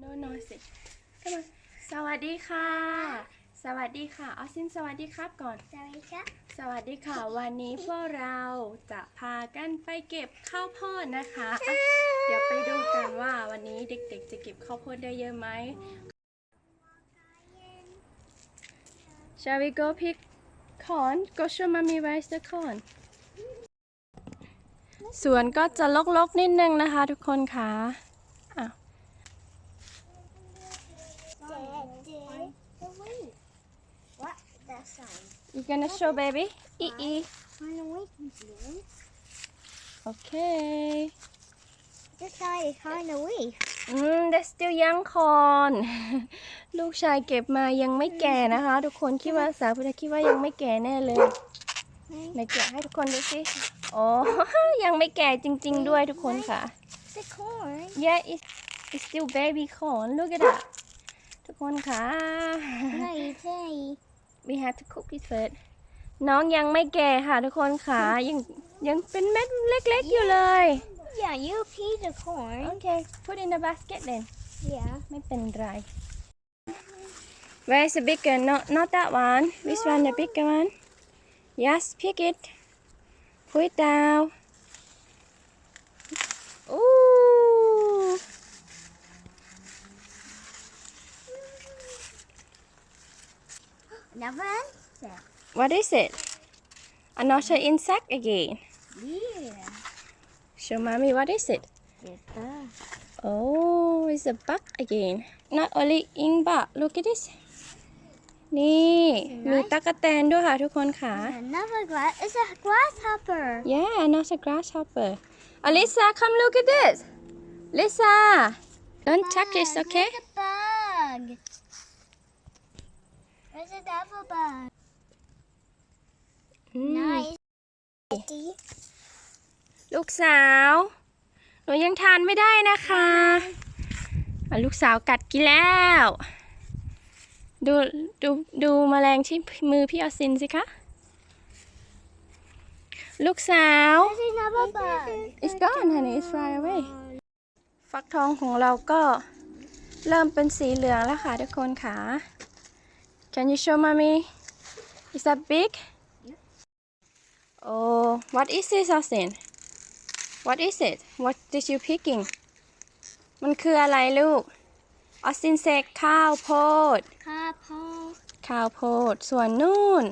no no สิ come on สวัสดีค่ะ สวัสดีค่ะออสซินสวัสดีครับก่อน สวัสดีครับ สวัสดีค่ะ วันนี้พวกเราจะพากันไปเก็บข้าวโพดนะคะอะเดี๋ยวไปดูกันว่าวันนี้เด็กๆ จะเก็บข้าวโพดได้เยอะไหม Shall we go pick corn Go show mommy where's the corn สวนก็จะลกๆนิดนึงนะคะทุกคนค่ะอะ เจ๊เจ๊ว่าแต่ใส่ you gonna show baby อีอีมันไม่จริง okay จะใส่ข้าวหนุ่ยอืม that's still young corn ลูกชายเก็บมายังไม่แก่นะคะ ทุกคนคิดว่าสาวพุทธคิดว่ายังไม่แก่แน่เลยไหนแกะให้ทุกคนดูสิโอ้ยังไม่แก่จริง ๆ ด้วยทุกคนค่ะสคอน yeah it's it's still baby corn look at that ทุกคนค่ะไหนเจ๊ we have to cook it first น้องยังไม่แก่ค่ะทุกคนค่ะ ยังยังเป็นเม็ดเล็กๆอยู่เลยอย่า you peel the corn okay put in the basket then yeah ไม่เป็นไร Where's the bigger? Not not that one. Which one the bigger one? Yes, pick it. Put it down. Ooh. Never answer What is it? Another insect again. yeah Show mommy what is it? Paper. Oh, it's a bug again. Not only ink bug. Look at this. นี่มีตะกะแตนด้วยค่ะทุกคนค่ะ another grass it's a grasshopper Yeah, not a grasshopper. Alyssa, come look at this. Lisa, don't touch this, okay? There's a bug there's a devil bug อืม nice ลูกสาว หนูยังทานไม่ได้นะคะอะลูกสาวกัดกินแล้ว ดูดูดูแมลงที่มือพี่ออซินสิคะ ลูกสาว there's another bug It's gone honey it's fly away ฟักทองของเราก็เริ่มเป็นสีเหลืองแล้วค่ะทุกคนค่ะ Can you show mommy Is that big Oh what is this Austin What is it What did you picking มันคืออะไรลูก Austin said ข้าวโพด ข้าพ่อข้าวโพด ส่วนนู่น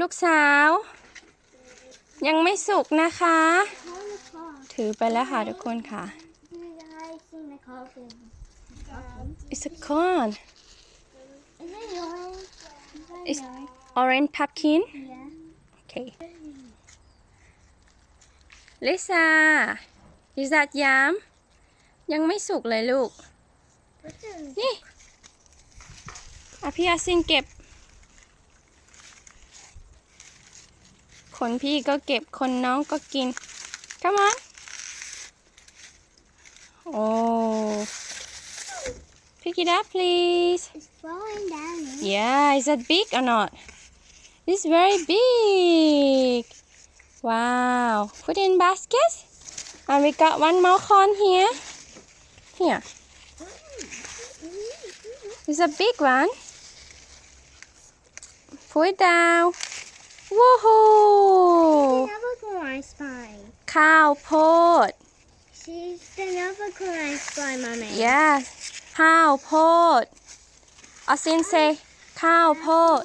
ลูกสาว ยังไม่สุกนะคะพ่อนะพ่อถือไปแล้วค่ะทุกคนค่ะไม่ได้สิ่งในคอเป็น It's a corn Is it yours? Is It's- it yours? orange pumpkin Yeah. okay Lisa is that yam ยังไม่สุกเลยลูก What's it? นี่อะพี่อาซินเก็บ คนพี่ก็เก็บ คนน้องก็กิน come on โอ้ Pick it up, please. It's falling down. Yeah, is that big or not? It's very big. Wow. Put in basket. And we got one more corn here. Here. It's a big one. Put it down. Woohoo! Another corn spine. Cow pot. She's another corn spine, mommy. Yes. Yeah. ข้าวโพด Austin say ข้าวโพด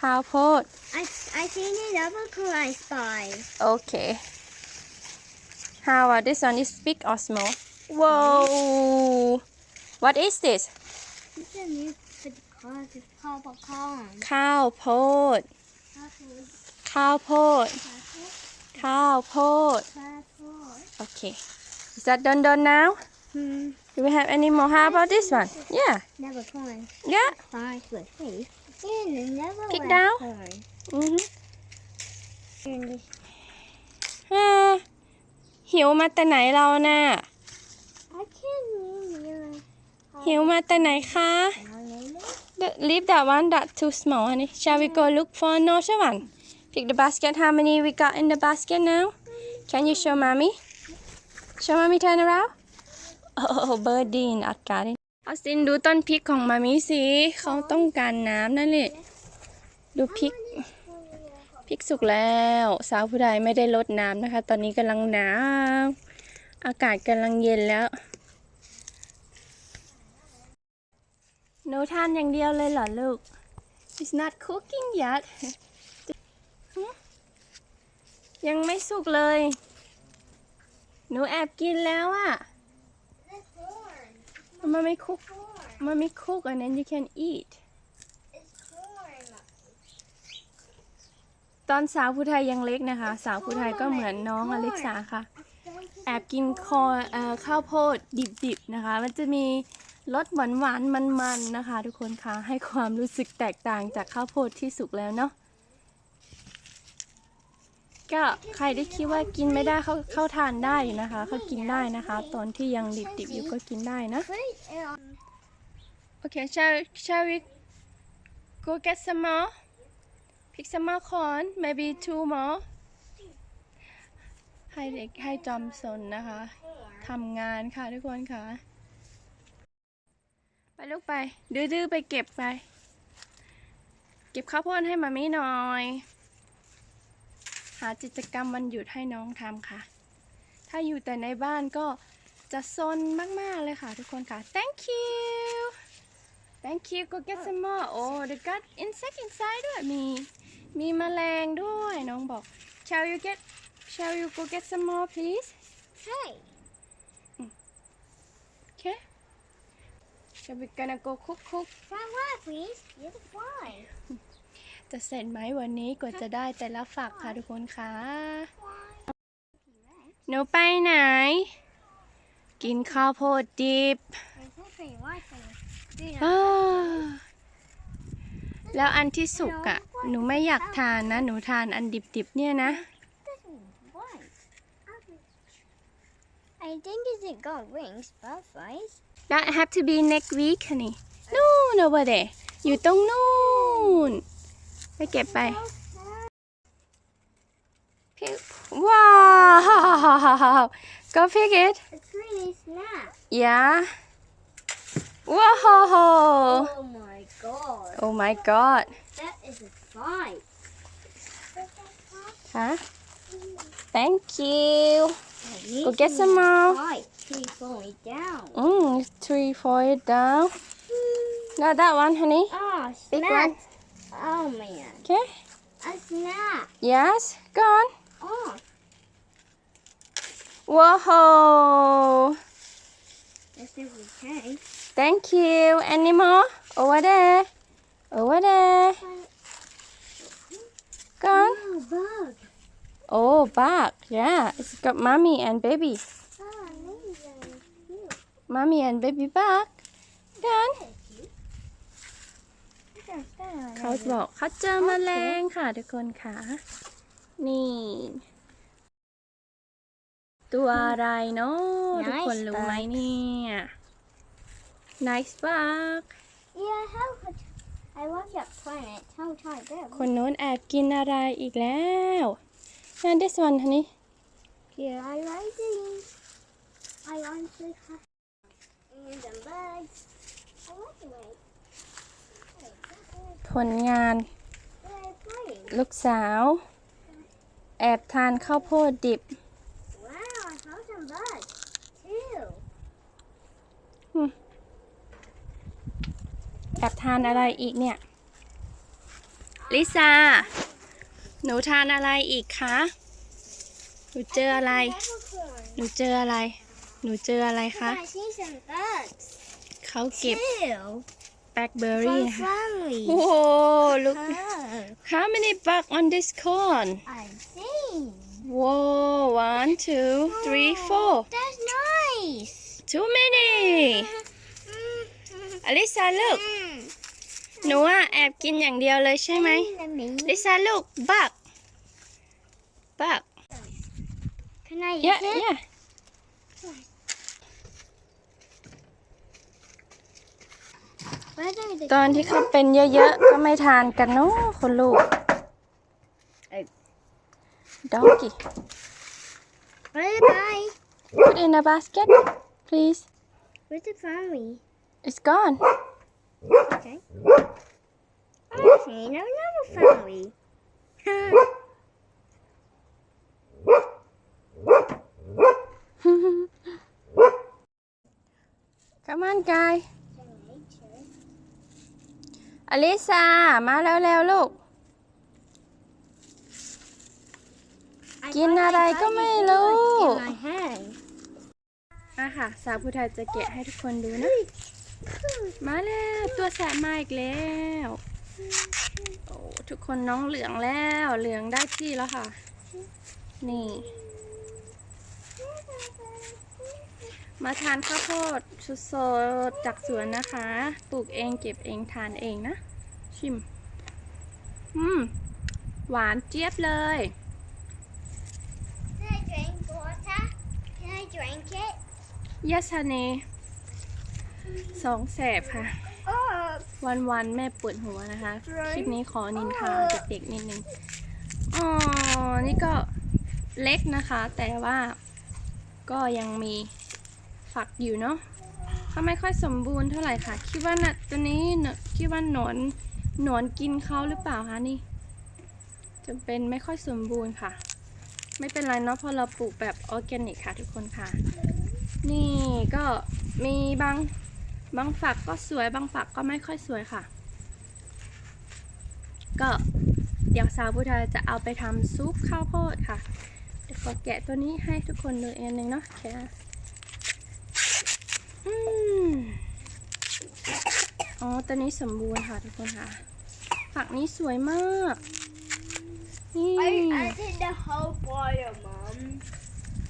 ข้าวโพด I I seen another corn spine. Okay. How about this one? Is big or small? Whoa! What is this? It's a new for the corn. It's called a corn. ข้าวโพด ข้าวโพด ข้าวโพด Okay. Is that done done now? Hmm. Do we have any more? How about this one? Yeah. Never corn. Yeah. Fine. Wait. Hey. And another Pick red down. corn. Mm-hmm. And this ฮ่าหิวมาแต่ไหนเราน่ะ I can't really. หิวมาแต่ไหนคะ The, leave that one, that too small, honey. Shall we go look for another one? Pick the basket. How many we got in the basket now? Can you show mommy? Show mommy turn around. Oh, birdie in Atkarin. ออสตินดูต้นพริกของมามิสิเขาต้องการน้ำนั่นแหละดูพริกพริกสุกแล้ว สาวผู้ใดไม่ได้ลดน้ำนะคะ ตอนนี้กำลังหนาวอากาศกำลังเย็นแล้วหนูทานอย่างเดียวเลยเหรอลูก It's not cooking yet หึยังไม่สุกเลย หนูแอบกินแล้วอะมั นไม่คุกมันไม่คุก and then you can eat ตอนสาวผู้ไทยยังเล็กนะคะ สาวผู้ไทยก็เหมือนน้องอเล็กซาค่ะ แอบกินคอเอ่อข้าวโพดดิบๆนะคะ มันจะมีรสหวานหวานๆมันๆนะคะ ทุกคนคะให้ความรู้สึกแตกต่างจากข้าวโพดที่สุกแล้วเนาะ ก็ใครได้คิดว่ากินไม่ได้เขาเข้าทานได้อยู่นะคะเขากินได้นะคะ ตอนที่ยังดิบๆอยู่ก็กินได้นะ Okay, shall shall we go get some more? Pick some more corn, maybe two more. ให้เด็กให้จอมสนนะคะทำงานค่ะทุกคนค่ะ ไปลูกไป ดื้อๆไปเก็บไป เก็บข้าวโพดให้มามี่หน่อย หากิจกรรมวันหยุดให้น้องทำค่ะ ถ้าอยู่แต่ในบ้านก็จะซนมาก ๆ เลยค่ะทุกคนค่ะ thank you thank you go get some more โอ้ the got insect inside ด้วยมีมีแมลงด้วยน้องบอก shall you get shall you go get some more please Hey, okay shall we gonna go cook cook try what, please? You're the fly. จะเสร็จไหมวันนี้กว่าจะได้แต่ละฝักค่ะทุกคนค่ะหนูไปไหน กินข้าวโพดดิบ There's nothing like it. อ้าวแล้วอันที่สุกอะ่ะ หนูไม่อยากทานนะ หนูทานอันดิบๆเนี่ยนะ What? I think it's got wings, butterflies. That have to be next week ค่ะนี่นู่น over there อยู่ตรงนู่น ไปเก็บไปพิกว้าว go pick it It's really snap. yeah ว้าว Oh my god. oh my god That is a fly. ฮะ thank you Go get some more. Fly. He's falling down. mm three four it down not that one honey Oh, Big snap. one. Oh man. okay A snap. yes go on Oh. whoa Yes, was okay. Thank you. Any more? Over there. Over there. Gone. Oh, bug. Oh, back. Yeah, it's got mommy and baby. Oh, amazing. Mommy and baby back. Gone. Look เขาบอกเขาเจอแมลงค่ะทุกคนค่ะ นี่ ตัวอะไรเนาะ Nice ทุกคนรู้ไหมเนี่ย nice bug Yeah, how could I love that planet? How tight there? คนโน้นแอบกินอะไรอีกแล้วนั่น this one honey Here I rising. I honestly have and some bugs. I like the way ผลงาน they're playing. ลูกสาว แอบทานข้าวโพดดิบ Wow, I found some bugs too. แอบทานอะไรอีกเนี่ย ลิซา หนูทานอะไรอีกคะ หนูเจออะไร Peppercorn. หนูเจออะไร หนูเจออะไรคะ I see some bugs เขาเก็บ too. แบล็คเบอร์รี่ From ค่ะ family. โอ้โห look Oh, how many bug on this corn I see. Whoa one two three four That's nice. too many อลิซาลูก Mm. หนูว่าแอบกินอย่างเดียวเลยใช่ไหม Let me. ลิซาลูกบักบัก Can I yeah eat it? yeah ตอนที่เขาเป็นเยอะๆ ก็ไม่ทานกันเนาะคนลูก doggy Bye bye. put in a basket please Where's the family? It's gone. Okay. Okay, no, no, family. Come on, guy. อลิซามาแล้วแล้วๆลูก กินอะไรก็ไม่รู้ In my hand. อะค่ะ สาวผู้ไทยจะแกะให้ทุกคนดูนะ มาแล้วตัวแสบมาอีกแล้วโอ้ทุกคนน้องเหลืองแล้วเหลืองได้ที่แล้วค่ะ นี่ มาทานข้าวโพดสดๆจากสวนนะคะ ปลูกเองเก็บเองทานเองนะ ชิม อืม หวานเจี๊ยบเลย Can I drink water? Can I drink it? yes honey สองแสบค่ะ Oh, วันวันๆแม่ปวดหัวนะคะ คลิปนี้ขอนินทาเด็กๆนิดนึง อ๋อ นี่ก็เล็กนะคะ แต่ว่าก็ยังมี ฝักอยู่เนาะเขาไม่ค่อยสมบูรณ์เท่าไหร่ค่ะ คิดว่าน่ะตัวนี้คิดว่าหนอนหนอนกินเขาหรือเปล่าคะนี่จะเป็นไม่ค่อยสมบูรณ์ค่ะ ไม่เป็นไรเนาะเพราะเราปลูกแบบออร์แกนิกค่ะทุกคนค่ะ นี่ก็มีบางบางฝักก็สวยบางฝักก็ไม่ค่อยสวยค่ะ ก็เดี๋ยวสาวพุทธาจะเอาไปทำซุปข้าวโพดค่ะเดี๋ยวขอแกะตัวนี้ให้ทุกคนดูอีกอันหนึ่งเนาะแกะ อืมอ๋อตัวนี้สมบูรณ์ค่ะทุกคนค่ะ ฝักนี้สวยมาก นี่ I, I did the whole bottle, Mom.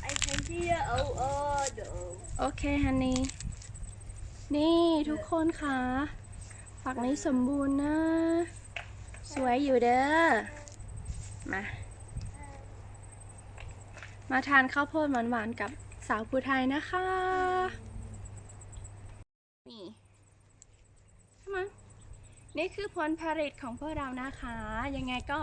I can see the whole order. โอเคฮันนี่นี่ทุกคนค่ะ ฝักนี้สมบูรณ์นะ สวยอยู่เด้อ มา มาทานข้าวโพดหวานๆกับสาวผู้ไทยนะคะ นี่มา นี่คือผลผลิตของพวกเรานะคะ ยังไงก็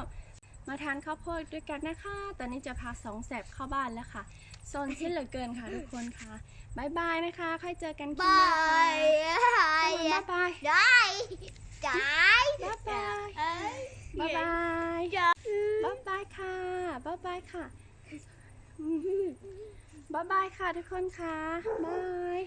มาทานข้าวโพดด้วยกันนะคะ ตอนนี้จะพาสองแสบเข้าบ้านแล้วค่ะโซนสิ้นเหลือเกินค่ะทุกคนค่ะบายบายนะคะ ค่อยเจอกันคลิปหน้าค่ะ Bye. บ๊ายบาย Die. Die. Bye bye. Uh, บ๊ายบาย yeah. บ๊ายบายค่ะบ๊ายบายค่ะบ๊ายบายค่ะทุกคนค่ะบาย